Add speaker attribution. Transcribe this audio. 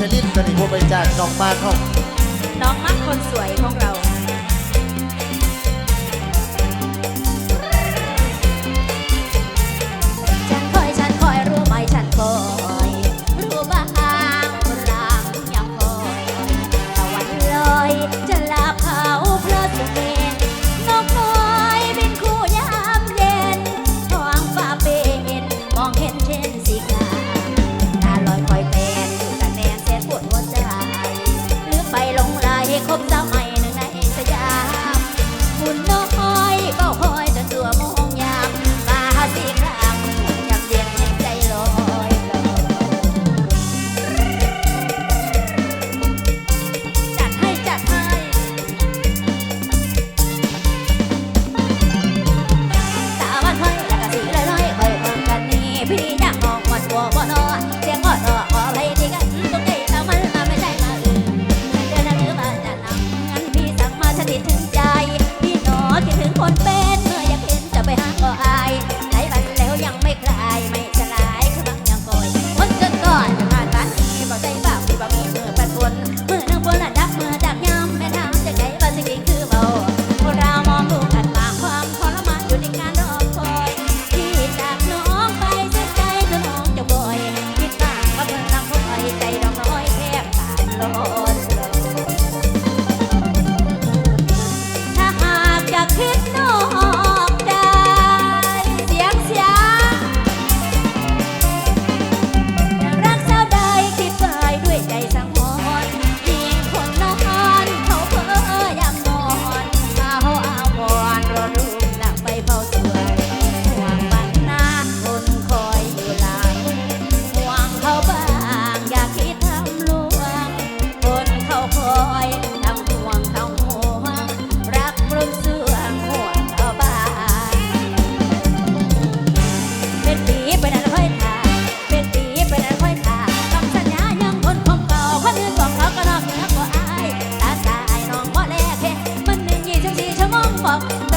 Speaker 1: ชลิดตอนนี้ผมไปจากน้องมากครับน้องมากคนสวยของเรา あ。